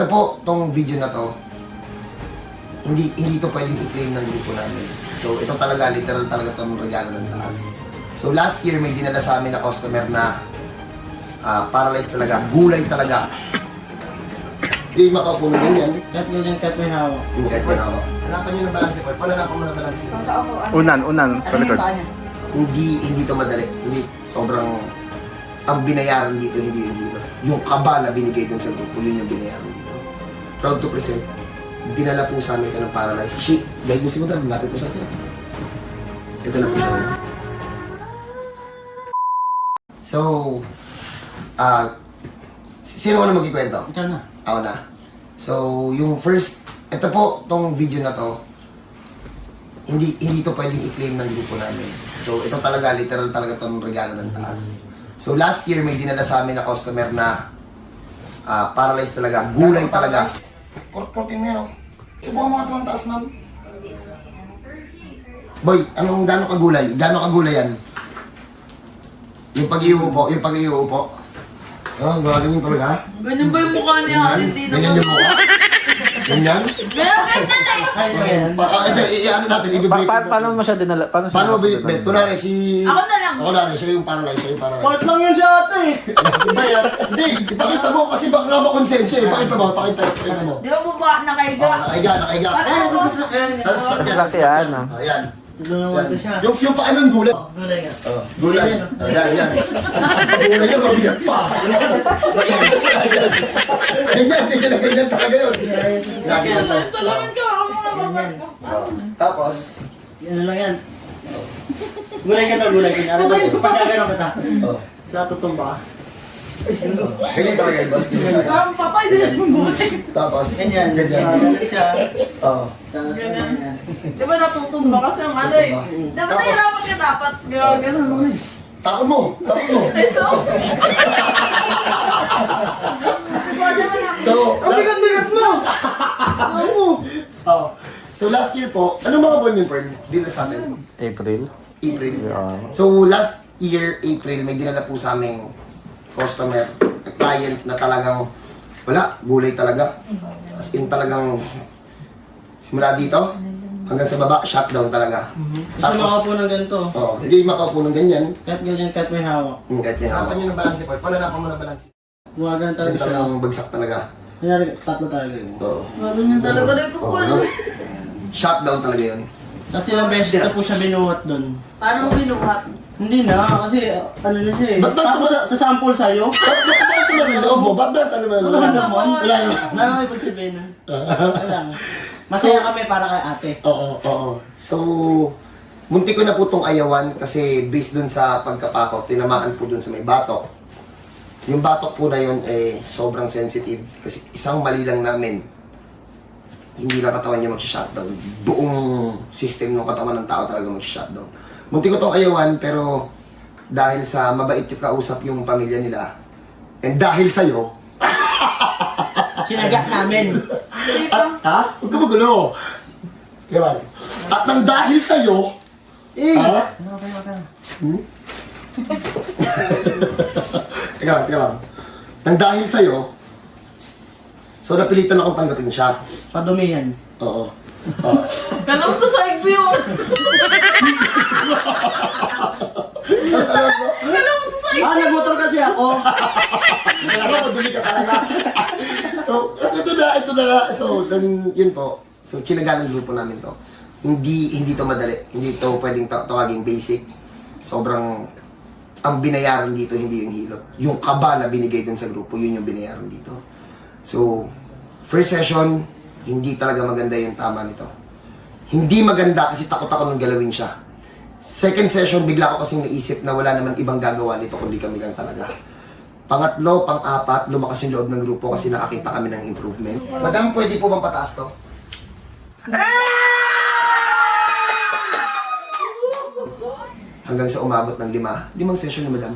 ito po, tong video na to, hindi hindi to pwedeng i-claim ng grupo namin. So, ito talaga, literal talaga itong regalo ng taas. So, last year, may dinala sa amin na customer na ah, paralyzed talaga, gulay talaga. Hindi makaupo ng ganyan. Kat ganyan, kat may hawak. Hindi kahit may hawak. Hanapan nyo ng balance point. Paano hanapan mo ng balance point? Sa ako, ano? Unan, unan, sa likod. Hindi, hindi to madali. Hindi, sobrang, ang binayaran dito, hindi yung dito. Yung kaba na binigay dun sa grupo, yun yung binayaran dito. Proud to present, dinala po sa amin ito ng paralyzed. Shit, guide mo si Madam, lapit po sa akin. Ito na po siya. So, ah, sino na magkikwento? Ikaw na. Ako na. So, yung first, ito po, tong video na to, hindi hindi to pwedeng i-claim ng grupo namin. So, ito talaga, literal talaga tong regalo ng taas. So, last year, may dinala sa amin na customer na ah, paralyzed talaga, gulay talaga. Kurkutin mo yan, oh. Subukan mo nga ito ang taas, ma'am. Boy, anong gano'ng kagulay? Gano'ng kagulay yan? Yung pag-iuupo, yung pag-iuupo. Oh, gagawin talaga? Ganyan ba yung mukha niya? Ganyan? Hindi Ganyan yung mukha? Ganyan? Ganyan, ganyan eh! Ay, ah, ito, i- i-ano natin, Pa- i-break. pa- paano mo siya dinala? Paano siya Paano mo dinala? binitbit? Kunwari, si... Ako na lang. Ako na rin, siya yung paralyzed, siya yung paralyzed. Part lang yun si ate. Iba yan? Hindi, ipakita mo kasi baka nga makonsensya eh. Pakita mo, pakita, pakita mo. Di ba po ba nakaiga? Oh, nakaiga, nakaiga. Ay, sa sasakyan. Tapos, Sa yan. sasakyan, ah. Ayan. Ko siya. Yung, yung paano yung gulay? Gulay nga. Oh, gulay. Ayan, yan. Gulay yun, mabigat pa. Ganyan, ganyan, ganyan talaga yun. Salamin ka ako mga Ganyan. Oh, Tapos, Ano lang yan. Gulay ka to, gulay ka. Ano to? Pagkagano ka ta. oh, Sa tutumba. oh, ganyan talaga yun, boss. Ganyan talaga. Parang papay din yung buhay. Tapos, Ganyan. ganyan. Ganyan siya. Oh. Tapos Ganyan. ganyan. Di ba natutumba kasi ang ano eh? Di ba Tapos- nahirapan ka dapat? Gano'n mo eh. Tapon mo, tapon mo. Ay, so? So, Ang last, bigat-bigat mo! Ano? oh, so last year po, anong mga buwan yun, Fern? Dito sa atin? April. April. Yeah. So, last year, April, may dinala po sa aming customer, client na talagang, wala, gulay talaga. As in talagang, simula dito, hanggang sa baba, shutdown talaga. Gusto mo Tapos, po ng ganito. oh, hindi makaupo ng ganyan. Kat ganyan, kat may hawak. Hmm, kahit may harapan nyo ng balance point. Paano na mo ng balance? Gumagano Kasi talaga siya. talagang bagsak talaga. Kunyari, tatlo tayo ganyan. Oo. Ganyan talaga rin ko po. no? Shutdown talaga yun. Tapos ilang beses na po siya binuhat doon. Paano mo binuhat? Hindi na, kasi ano na siya eh. Ba't ba Tapos sa, sa sample sa'yo, Ba't ba't ba't sa mga loob mo? Ba't ba't sa mga loob wala mo? naman. Wala naman. Naman sabihin nun. Wala lang. Masaya kami para kay ate. Oo, oo. So, munti ko na po itong ayawan kasi based dun sa pagkapakot, tinamaan po dun sa may batok. Yung batok po na yun eh sobrang sensitive kasi isang mali lang namin hindi na katawan niya mag-shutdown. Buong system ng katawan ng tao talaga mag-shutdown. Munti ko itong ayawan pero dahil sa mabait yung kausap yung pamilya nila and dahil sa'yo, Sinaga namin. at, ha? Huwag ka magulo. Diba? At nang dahil sa'yo, Eh! ha? Okay, okay. Hmm? teka, teka lang. Nang dahil sa'yo, so napilitan akong tanggapin siya. Padumi yan. Oo. Oo. Ganun sa side view. Ganun sa side Ah, nagmotor kasi ako. Alam mo, madumi ka talaga. so, ito na, ito na. So, then, yun po. So, chinaga ng grupo namin to. Hindi, hindi to madali. Hindi to pwedeng ta- tawaging basic. Sobrang, ang binayaran dito, hindi yung hilot. Yung kaba na binigay dun sa grupo, yun yung binayaran dito. So, first session, hindi talaga maganda yung tama nito. Hindi maganda kasi takot ako nung galawin siya. Second session, bigla ko kasing naisip na wala naman ibang gagawa nito kundi kami lang talaga. Pangatlo, pang-apat, lumakas yung loob ng grupo kasi nakakita kami ng improvement. Madam, pwede po bang pataas to? Hanggang sa umabot ng lima. Limang session na, madam.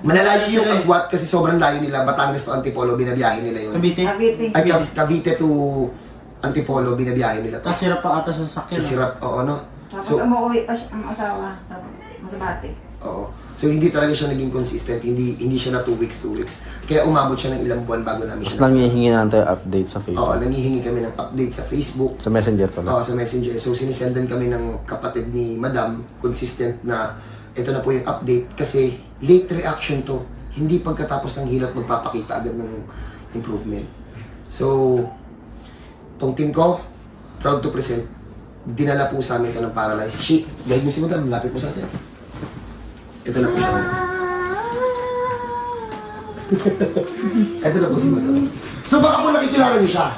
Malalayo yung agwat kasi sobrang layo nila. Batangas to Antipolo, binabiyahe nila yun. Kabiti. Cavite. Ay, Cav- Cavite to Antipolo, binabiyahe nila to. Tapos sirap pa ata sa sakyan. Sirap, oo, no? Tapos So, umuwi pa siya, ang asawa sa Masabate. oo. So hindi talaga siya naging consistent, hindi hindi siya na 2 weeks, 2 weeks. Kaya umabot siya ng ilang buwan bago namin Tapos siya. nangihingi na lang tayo update sa Oo, Facebook. nangihingi kami ng update sa Facebook, Sa messenger pala. Oo, sa messenger. So, sinisendan kami ng kapatid ni Madam, consistent na ito na po yung update kasi late reaction to. Hindi pagkatapos ng hilot magpapakita agad ng improvement. So, tong team ko, proud to present, dinala po sa amin ito ng paralyzed. She, guide mo si Madam, lapit po sa atin. Ito na po siya. ito na po si Madam. So, baka po nakikilala niyo siya.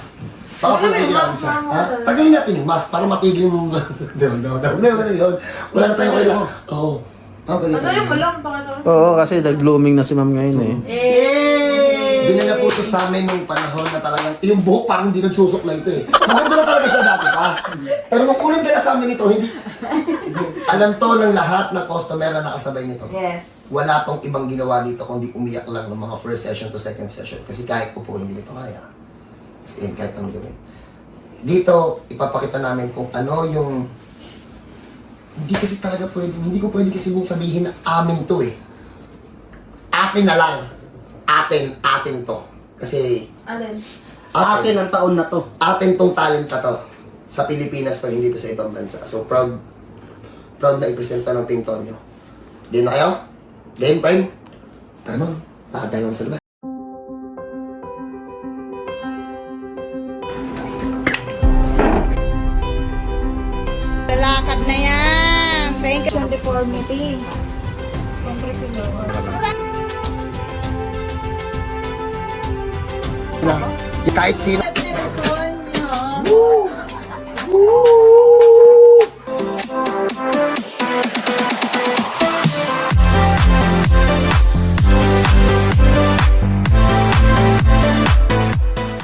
Baka po nakikilala siya. Ha? Tagalin natin yung mask para matigil yung... Doon, doon, doon, doon, doon. Wala na tayong kailangan. Oo. Okay. Tagayin mo lang, pakita ko. Oo, kasi nag-blooming na si ma'am ngayon eh. Eh! Dinala po ito sa amin nung panahon na talagang yung buhok parang hindi nagsusok na ito eh. Maganda na talaga siya dati pa. Pero nung unang dala sa amin ito, hindi... Alam to ng lahat ng customer na nakasabay nito. Yes. Wala tong ibang ginawa dito kundi umiyak lang ng mga first session to second session. Kasi kahit upo, hindi nito kaya. As in, kahit anong gawin. Dito, ipapakita namin kung ano yung... Hindi kasi talaga pwede, hindi ko pwede kasi sabihin na amin to eh. Atin na lang. Atin, atin to. Kasi Alin? Atin ang taon na to. atin tong talent na to sa Pilipinas pa, hindi to sa ibang bansa. So, proud proud na i-present pa ng Team Tonyo. Din na kayo? Din, Prime? Tara ma'am, lakad tayo ma'am sa labas. Na, kahit sino.